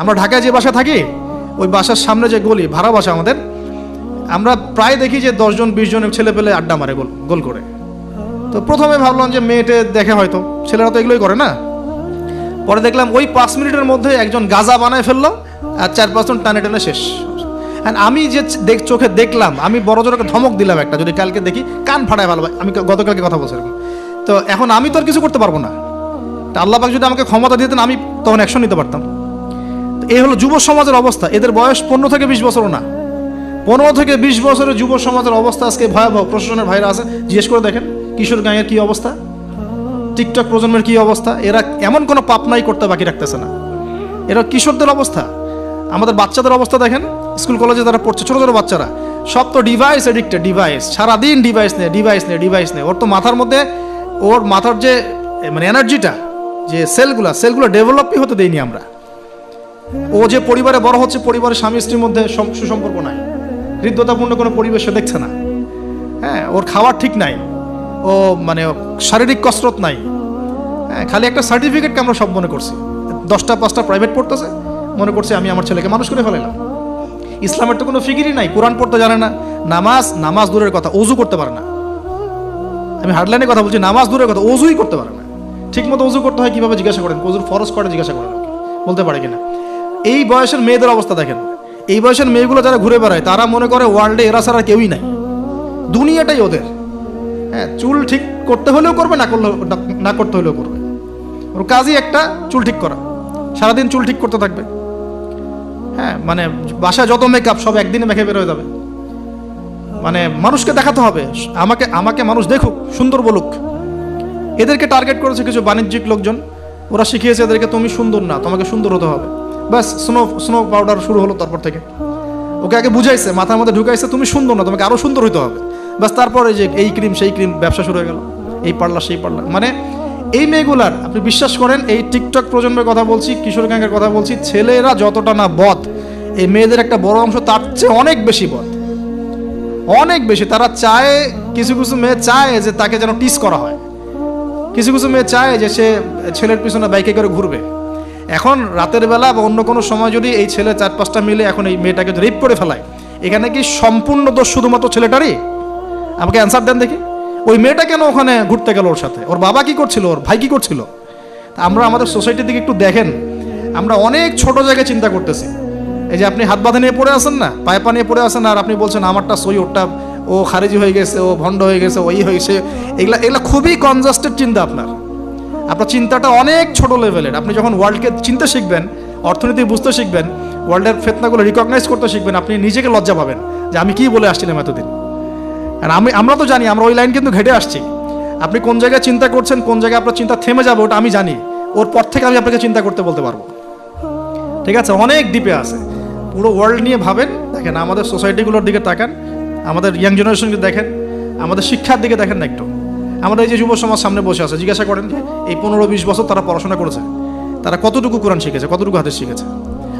আমরা ঢাকায় যে বাসা থাকি, ওই বাসার সামনে যে গলি, ভাড়া বাসা আমাদের, আমরা প্রায় দেখি যে দশজন বিশ জন ছেলে পেলে আড্ডা মারে, গোল গোল করে। তো প্রথমে ভাবলাম যে মেয়েটে দেখে হয়তো, ছেলেরা তো এগুলোই করে না? পরে দেখলাম ওই পাঁচ মিনিটের মধ্যে একজন গাজা বানায় ফেলল, আর চার পাঁচজন টানে টানে শেষ। আমি যে দেখ চোখে দেখলাম, আমি বড় জোরকে ধমক দিলাম একটা, যদি কালকে দেখি, কান ফাটায় ভালো আমি গতকালকে কথা বলছি এরকম। তো এখন আমি তো আর কিছু করতে পারব না। তা আল্লাহ পাক যদি আমাকে ক্ষমতা দিতেন, আমি তখন অ্যাকশন নিতে পারতাম। এই হলো যুব সমাজের অবস্থা। এদের বয়স পনেরো থেকে বিশ বছরও না। পনেরো থেকে বিশ বছরের যুব সমাজের অবস্থা আজকে ভয়াবহ। প্রশাসনের ভাইরা আছে, জিজ্ঞেস করে দেখেন, কিশোর গাঁয়ের কি অবস্থা? টিকটক প্রজন্মের কি অবস্থা? এরা এমন কোনো পাপ নাই করতে বাকি রাখতেছে না। এরা কিশোরদের অবস্থা। আমাদের বাচ্চাদের অবস্থা দেখেন, স্কুল কলেজে যারা পড়ছে, ছোটো ছোটো বাচ্চারা, সব তো ডিভাইস এডিক্টেড ডিভাইস সারাদিন ডিভাইস নেই ডিভাইস নেই ডিভাইস নেই। ওর তো মাথার মধ্যে, ওর মাথার যে মানে এনার্জিটা যে সেলগুলো সেলগুলো ডেভেলপই হতে দেইনি আমরা। ও যে পরিবারে বড় হচ্ছে, পরিবারের স্বামী স্ত্রীর মধ্যে সুসম্পর্ক নাই। হৃদ্যতাপূর্ণ কোনো পরিবেশ দেখছে না। হ্যাঁ ওর খাওয়ার ঠিক নাই। ও মানে শারীরিক কসরত নাই। হ্যাঁ খালি একটা সার্টিফিকেটকে আমরা সব মনে করছি। দশটা, পাঁচটা প্রাইভেট পড়তেছে, মনে করছে আমি আমার ছেলেকে মানুষ করে ফেলাইলাম। ইসলামের তো কোনো ফিকিরই নাই, কোরআন পড়তে জানে না, নামাজ নামাজ দূরের কথা, অজু করতে পারে না। আমি হার্ডলাইনে কথা বলছি, নামাজ দূরের কথা, অজুই করতে পারে না। ঠিক মতো অজু করতে হয়, কীভাবে জিজ্ঞাসা করেন? অজুর ফরজ করে জিজ্ঞাসা করেন? বলতে পারে কিনা? এই বয়সের মেয়েদের অবস্থা দেখেন। এই বয়সের মেয়েগুলো যারা ঘুরে বেড়ায়, তারা মনে করে ওয়ার্ল্ডে এরা ছাড়া কেউই নাই। দুনিয়াটাই ওদের। হ্যাঁ চুল ঠিক করতে হলেও করবে, না করলে না করতে হলেও করবে। ওর কাজই একটা চুল ঠিক করা। সারাদিন চুল ঠিক করতে থাকবে। হ্যাঁ মানে বাসায় যত মেকআপ সব একদিনে মেখে বের হয়ে যাবে। মানে মানুষকে দেখাতে হবে। আমাকে আমাকে মানুষ দেখুক, সুন্দর বলুক। এদেরকে টার্গেট করেছে কিছু বাণিজ্যিক লোকজন। ওরা শিখিয়েছে এদেরকে, তুমি সুন্দর না, তোমাকে সুন্দর হতে হবে। ব্যাস স্নো স্নো পাউডার শুরু হলো তারপর থেকে। ওকে আগে বুঝাইছে, মাথার মধ্যে ঢুকাইছে, তুমি সুন্দর না, তোমাকে আরও সুন্দর হতে হবে। ব্যাস, তারপরে যে এই ক্রিম সেই ক্রিম ব্যবসা শুরু হয়ে গেল। এই পার্লার সেই পার্লার মানে এই মেয়েগুলার, আপনি বিশ্বাস করেন, এই টিকটক প্রজন্মের কথা বলছি, কিশোর গ্যাংয়ের কথা বলছি, ছেলেরা যতটা না বদ, এই মেয়েদের একটা বড় অংশ তার চেয়ে অনেক বেশি বদ। অনেক বেশি, তারা চায়, কিছু কিছু মেয়ে চায় যে তাকে যেন টিস করা হয়। কিছু কিছু মেয়ে চায় যে সে ছেলের পিছনে বাইকে করে ঘুরবে। এখন রাতের বেলা বা অন্য কোনো সময় যদি এই ছেলে চার পাঁচটা মিলে এখন এই মেয়েটাকে রেপ করে ফেলায়, এখানে কি সম্পূর্ণ দোষ শুধুমাত্র ছেলেটারই? আমাকে অ্যান্সার দেন দেখি। ওই মেয়েটা কেন ওখানে ঘুরতে গেল ওর সাথে? ওর বাবা কি করছিল? ওর ভাই কি করছিল? আমরা আমাদের সোসাইটির দিকে একটু দেখেন। আমরা অনেক ছোট জায়গায় চিন্তা করতেছি। এই যে আপনি হাত বাঁধা নিয়ে পড়ে আসেন না, পায়ে পা নিয়ে পড়ে আসেন আর আপনি বলছেন আমারটা সই, ওরটা ও খারিজি হয়ে গেছে, ও ভণ্ড হয়ে গেছে ওই হয়েছে, এগুলা এগুলা খুবই কনজাস্টেড চিন্তা আপনার। আপনার চিন্তাটা অনেক ছোট লেভেলের। আপনি যখন ওয়ার্ল্ডকে চিনতে শিখবেন, অর্থনীতি বুঝতে শিখবেন ওয়ার্ল্ডের ফেতনাগুলো রিকগনাইজ করতে শিখবেন, আপনি নিজেকে লজ্জা পাবেন যে আমি কি বলে আসছিলাম এতদিন। আর আমি, আমরা তো জানি, আমরা ওই লাইন কিন্তু ঘেটে আসছি। আপনি কোন জায়গায় চিন্তা করছেন, কোন জায়গায় আপনার চিন্তা থেমে যাবে, ওটা আমি জানি। ওর পর থেকে আমি আপনাকে চিন্তা করতে বলতে পারব। ঠিক আছে? অনেক ডিপে আছে। পুরো ওয়ার্ল্ড নিয়ে ভাবেন, দেখেন, আমাদের সোসাইটিগুলোর দিকে তাকান, আমাদের ইয়াং জেনারেশনকে দেখেন, আমাদের শিক্ষার দিকে দেখেন না একটু। আমাদের এই যে যুব সমাজ সামনে বসে আছে, জিজ্ঞাসা করেন যে এই পনেরো বিশ বছর তারা পড়াশোনা করেছে, তারা কতটুকু কোরআন শিখেছে, কতটুকু হাতে শিখেছে?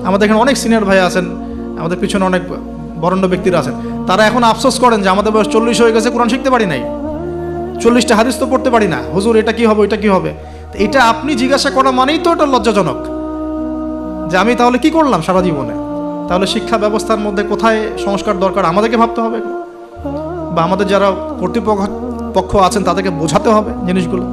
আমাদের এখানে অনেক সিনিয়র ভাই আছেন, আমাদের পিছনে অনেক বরণ্য ব্যক্তিরা আছেন, তারা এখন আফসোস করেন যে আমাদের বয়স চল্লিশ হয়ে গেছে, কোরআন শিখতে পারি নাই। চল্লিশটা হাদিস তো পড়তে পারি না। হুজুর, এটা কি হবে এটা কি হবে? এটা আপনি জিজ্ঞাসা করা মানেই তো এটা লজ্জাজনক। যে আমি তাহলে কি করলাম সারা জীবনে? তাহলে শিক্ষা ব্যবস্থার মধ্যে কোথায় সংস্কার দরকার আমাদেরকে ভাবতে হবে? বা আমাদের যারা কর্তৃপক্ষ পক্ষ আছেন তাদেরকে বোঝাতে হবে জিনিসগুলো।